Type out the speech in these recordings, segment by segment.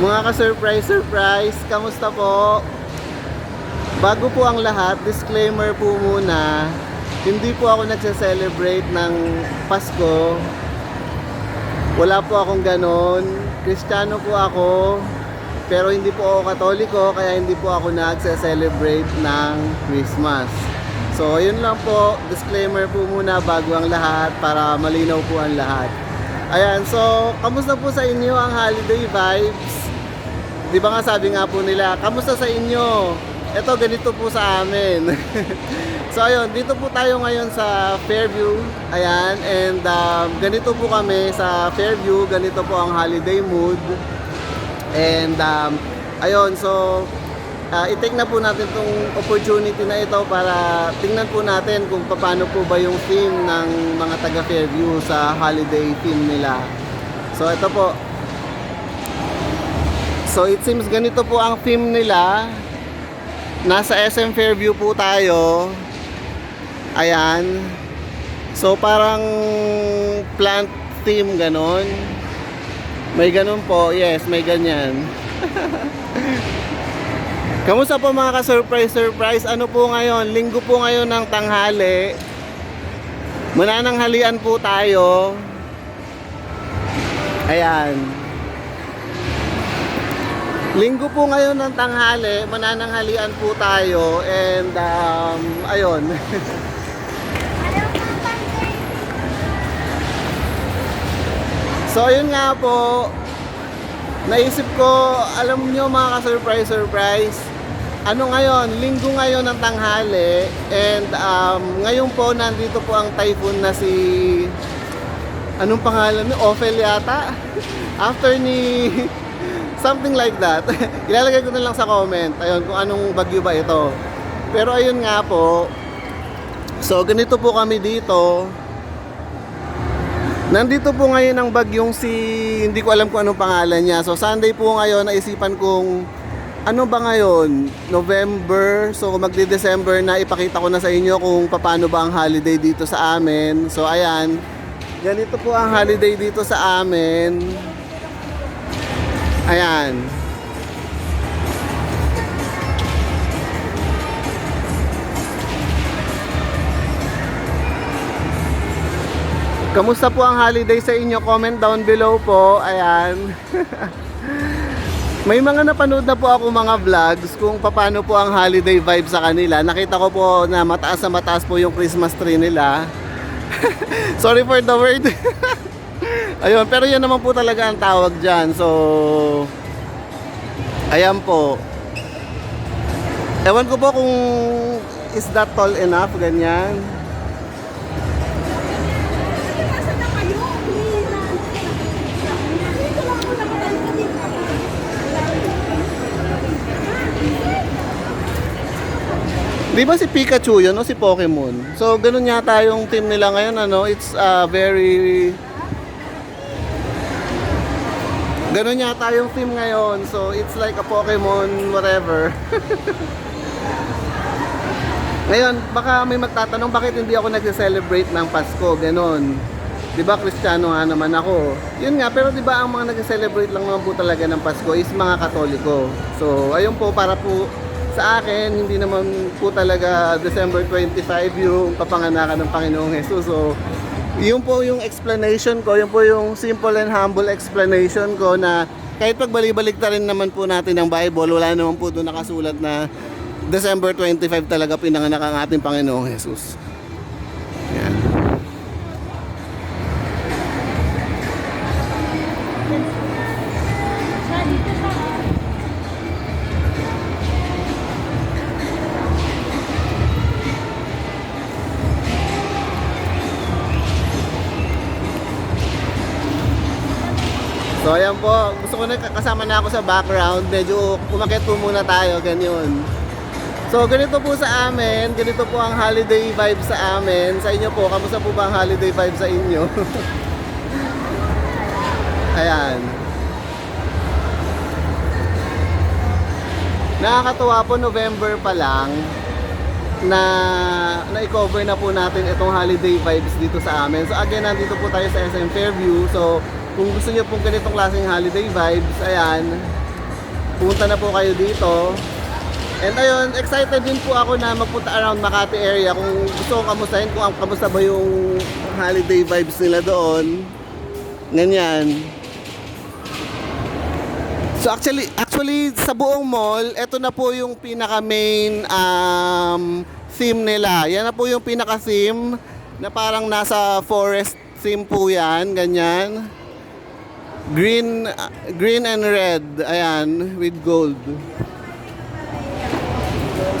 Mga ka-surprise, surprise, kamusta po? Bago po ang lahat, disclaimer po muna, hindi po ako nagse-celebrate ng Pasko. Wala po akong ganon. Kristiyano po ako, pero hindi po ako katoliko, kaya hindi po ako nagse-celebrate ng Christmas. So, yun lang po, disclaimer po muna bago ang lahat para malinaw po ang lahat. Ayan, so, kamusta po sa inyo ang holiday vibes? Di ba nga sabi nga po nila, kamusta sa inyo? Ito, ganito po sa amin. so ayun, dito po tayo ngayon sa Fairview. Ayan, and um, ganito po kami sa Fairview. Ganito po ang holiday mood. And um, ayun, so uh, i-take na po natin itong opportunity na ito para tingnan po natin kung paano po ba yung theme ng mga taga Fairview sa holiday theme nila. So ito po, So it seems ganito po ang theme nila. Nasa SM Fairview po tayo. Ayan. So parang plant theme ganon. May ganon po. Yes, may ganyan. Kamusta po mga ka-surprise surprise? Ano po ngayon? Linggo po ngayon ng tanghali. Manananghalian po tayo. Ayan. Linggo po ngayon ng tanghali, manananghalian po tayo and um, ayun. so ayun nga po, naisip ko, alam nyo mga ka-surprise surprise, ano ngayon, linggo ngayon ng tanghali and um, ngayon po nandito po ang typhoon na si anong pangalan? Ni Ophel yata after ni something like that ilalagay ko na lang sa comment ayun kung anong bagyo ba ito pero ayun nga po so ganito po kami dito nandito po ngayon ang bagyong si hindi ko alam kung anong pangalan niya so Sunday po ngayon naisipan kong ano ba ngayon? November. So magdi-December na ipakita ko na sa inyo kung paano ba ang holiday dito sa amin. So ayan. Ganito po ang holiday dito sa amin. Ayan. Kamusta po ang holiday sa inyo? Comment down below po. Ayan. May mga napanood na po ako mga vlogs kung paano po ang holiday vibe sa kanila. Nakita ko po na mataas na mataas po yung Christmas tree nila. Sorry for the word. Ayun, pero yan naman po talaga ang tawag dyan. So, ayan po. Ewan ko po kung is that tall enough, ganyan. Di ba si Pikachu yun o si Pokemon? So, ganun yata yung team nila ngayon, ano? It's uh, very... Ganun yata yung team ngayon. So, it's like a Pokemon, whatever. ngayon, baka may magtatanong, bakit hindi ako nagse-celebrate ng Pasko? Ganun. Di ba, Kristiyano nga naman ako. Yun nga, pero di ba ang mga nagse-celebrate lang naman po talaga ng Pasko is mga Katoliko. So, ayun po, para po sa akin, hindi naman po talaga December 25 yung kapanganakan ng Panginoong Jesus. So, yun po yung explanation ko, yun po yung simple and humble explanation ko na kahit pagbalik-balik rin naman po natin ang Bible, wala naman po doon nakasulat na December 25 talaga pinanganak ang ating Panginoong Jesus. Po, gusto ko na kasama na ako sa background, medyo umakit po muna tayo, ganyan. So ganito po sa amin, ganito po ang holiday vibe sa amin. Sa inyo po, kamusta po ba ang holiday vibe sa inyo? ayan. Nakakatuwa po November pa lang na na-cover na po natin itong holiday vibes dito sa amin. So again, nandito po tayo sa SM Fairview. So kung gusto niyo pong ganitong klaseng holiday vibes, ayan, pumunta na po kayo dito. And ayun, excited din po ako na magpunta around Makati area kung gusto kong kamustahin kung kamusta ba yung holiday vibes nila doon. Ganyan. So actually, actually sa buong mall, ito na po yung pinaka main um, theme nila. Yan na po yung pinaka theme na parang nasa forest theme po yan, ganyan. Green green and red, ayan, with gold.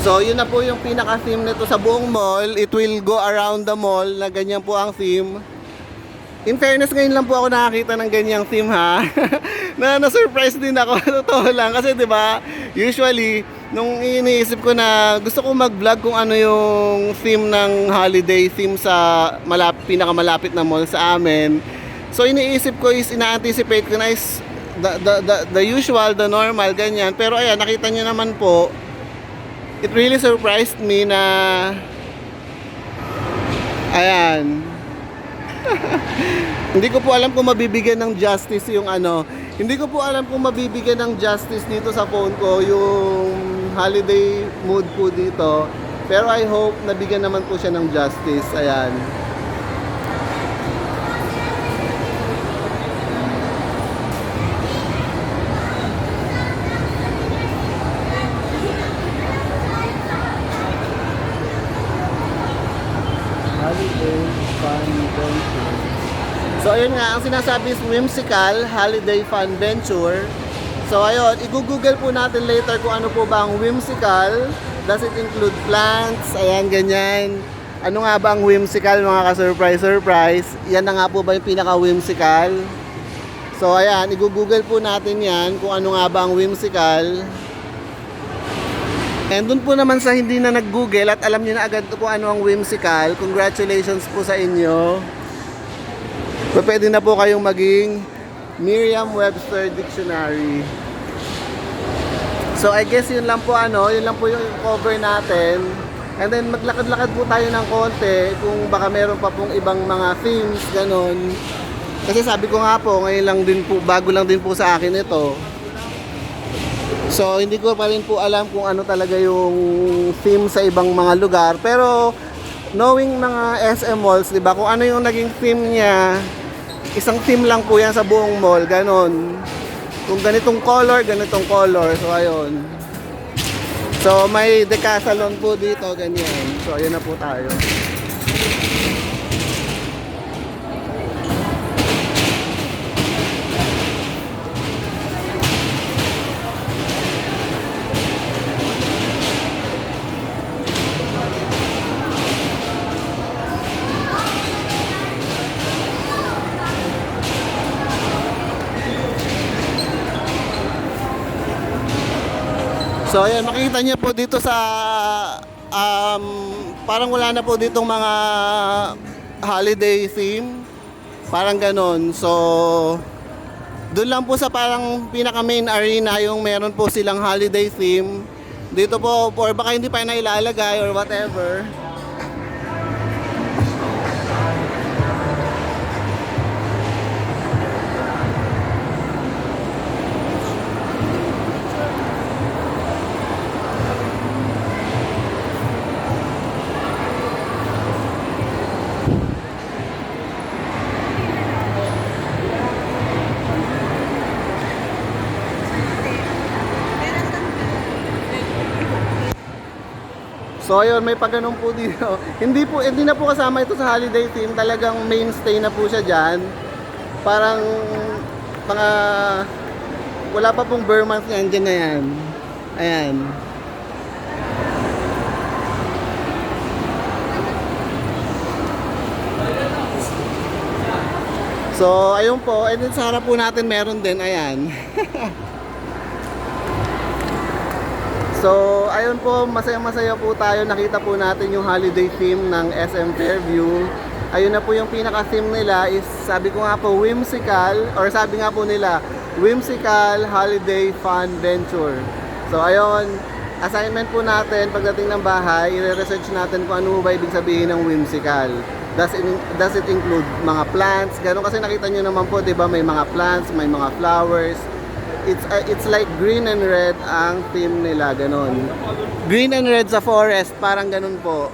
So, yun na po yung pinaka-theme nito sa buong mall. It will go around the mall na ganyan po ang theme. In fairness, ngayon lang po ako nakakita ng ganyang theme ha. na na-surprise din ako. Totoo lang. Kasi 'di ba usually, nung iniisip ko na gusto ko mag-vlog kung ano yung theme ng holiday theme sa malap pinakamalapit na mall sa amin. So, iniisip ko is, ina-anticipate ko na is the, the, the, the usual, the normal, ganyan. Pero ayan, nakita nyo naman po, it really surprised me na ayan. Hindi ko po alam kung mabibigyan ng justice yung ano. Hindi ko po alam kung mabibigyan ng justice dito sa phone ko yung holiday mood po dito. Pero I hope nabigyan naman po siya ng justice. Ayan Holiday Fun Venture. So ayun nga, ang sinasabi is whimsical holiday fun venture. So ayun, i-google po natin later kung ano po ba ang whimsical. Does it include plants? Ayan, ganyan. Ano nga ba ang whimsical mga ka-surprise surprise? Yan na nga po ba yung pinaka-whimsical? So ayan, i-google po natin yan kung ano nga ba ang whimsical. And dun po naman sa hindi na nag-google at alam niyo na agad kung ano ang whimsical, congratulations po sa inyo. Pwede na po kayong maging Merriam-Webster Dictionary. So I guess yun lang po ano, yun lang po yung cover natin. And then maglakad-lakad po tayo ng konti kung baka meron pa pong ibang mga themes, ganun. Kasi sabi ko nga po, ngayon lang din po, bago lang din po sa akin ito. So, hindi ko pa rin po alam kung ano talaga yung theme sa ibang mga lugar. Pero, knowing mga SM malls, di ba, kung ano yung naging theme niya, isang theme lang po yan sa buong mall, ganon. Kung ganitong color, ganitong color. So, ayun. So, may decathlon po dito, ganyan. So, ayun na po tayo. So ayan, makikita niyo po dito sa um, parang wala na po ditong mga holiday theme. Parang ganon. So doon lang po sa parang pinaka main arena yung meron po silang holiday theme. Dito po, or baka hindi pa na ilalagay or whatever. So ayun, may pagganong po dito. hindi po hindi na po kasama ito sa holiday theme. Talagang mainstay na po siya diyan. Parang mga wala pa pong Burr month yan dyan na yan. Ayan. So, ayun po. And then sa harap po natin meron din. Ayan. So, ayun po, masaya-masaya po tayo. Nakita po natin yung holiday theme ng SM Fairview. Ayun na po yung pinaka-theme nila is, sabi ko nga po, whimsical, or sabi nga po nila, whimsical holiday fun venture. So, ayun, assignment po natin pagdating ng bahay, i-research natin kung ano ba ibig sabihin ng whimsical. Does it, does it include mga plants? Ganun kasi nakita nyo naman po, di ba, may mga plants, may mga flowers. It's uh, it's like green and red ang theme nila, ganon. Green and red sa forest, parang ganon po.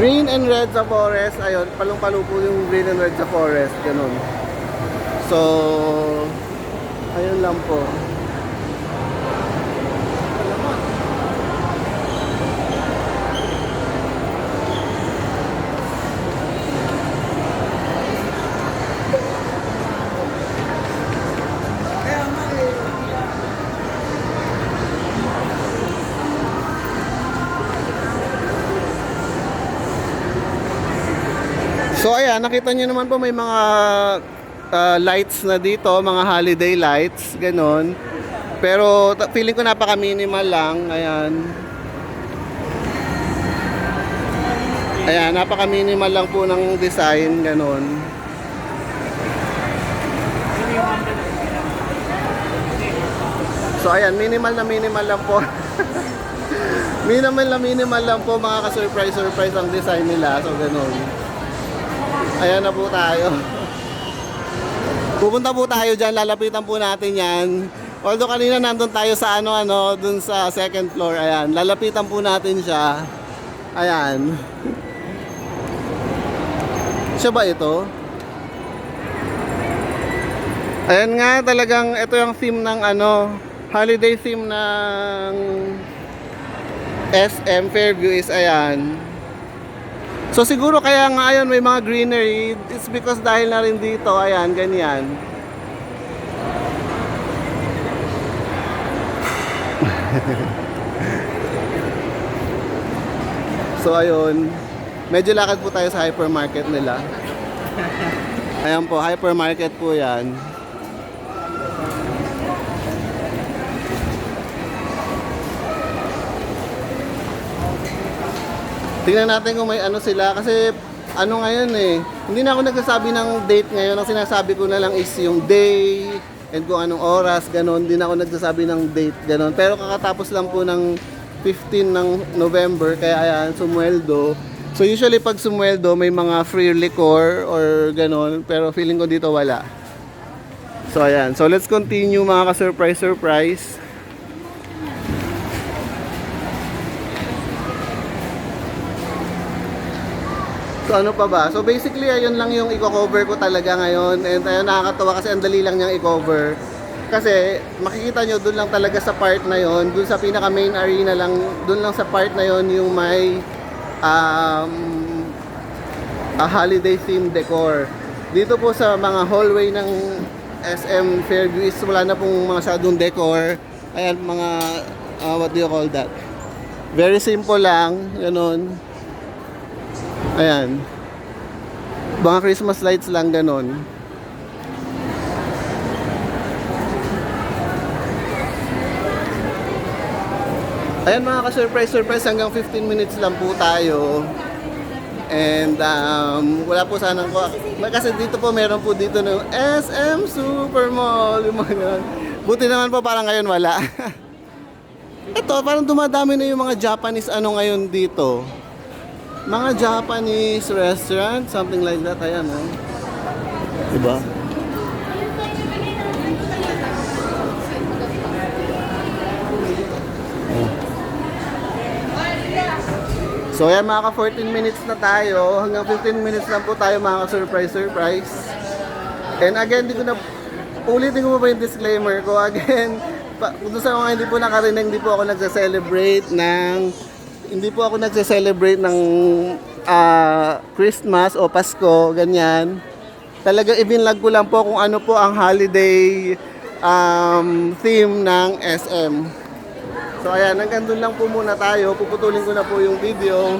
Green and red sa forest, ayun, palong-palo po yung green and red sa forest, ganon. So, ayun lang po. Ayan, nakita nyo naman po may mga ah, lights na dito, mga holiday lights, ganon. Pero feeling ko napaka-minimal lang, ayan. Ayan, napaka-minimal lang po ng design, ganon. So ayan, minimal na minimal lang po. minimal na minimal lang po mga ka-surprise surprise ang design nila. So ganon. Ayan na po tayo. Pupunta po tayo dyan, lalapitan po natin yan. Although kanina nandun tayo sa ano-ano, dun sa second floor, ayan. Lalapitan po natin siya. Ayan. Siya ba ito? Ayan nga, talagang ito yung theme ng ano, holiday theme ng SM Fairview is ayan. So siguro kaya nga ayun may mga greenery, it's because dahil na rin dito, ayan, ganyan. so ayun, medyo lakad po tayo sa hypermarket nila. Ayan po, hypermarket po yan. Tingnan natin kung may ano sila kasi ano ngayon eh. Hindi na ako nagsasabi ng date ngayon. Ang sinasabi ko na lang is yung day and kung anong oras, ganon. Hindi na ako nagsasabi ng date, ganon. Pero kakatapos lang po ng 15 ng November, kaya ayan, sumweldo. So usually pag sumweldo, may mga free liquor or ganon. Pero feeling ko dito wala. So ayan. So let's continue mga ka-surprise ano pa ba? So basically ayun lang yung i-cover ko talaga ngayon and ayun nakakatawa kasi ang dali lang niyang i-cover. Kasi makikita nyo doon lang talaga sa part na yon, doon sa pinaka main arena lang, doon lang sa part na yon yung may um, a holiday theme decor. Dito po sa mga hallway ng SM Fairview is wala na pong mga sadong decor. Ayan mga uh, what do you call that? Very simple lang, ganun. Ayan. Mga Christmas lights lang ganon. Ayan mga ka-surprise surprise hanggang 15 minutes lang po tayo. And um, wala po sanang ko. Kasi dito po meron po dito ng SM Supermall. Yung mga ganun. Buti naman po parang ngayon wala. Ito parang dumadami na yung mga Japanese ano ngayon dito mga Japanese restaurant, something like that. Ayan, oh. Diba? Oh. So ayan mga ka 14 minutes na tayo Hanggang 15 minutes lang po tayo mga ka surprise surprise And again, di ko na Ulitin ko pa ba yung disclaimer ko Again, pa, kung sa mga hindi po nakarinig Hindi po ako nagsa-celebrate ng hindi po ako nagse-celebrate ng ah, Christmas o Pasko, ganyan. Talaga ibinlag ko lang po kung ano po ang holiday um, theme ng SM. So ayan, hanggang doon lang po muna tayo. Puputulin ko na po yung video.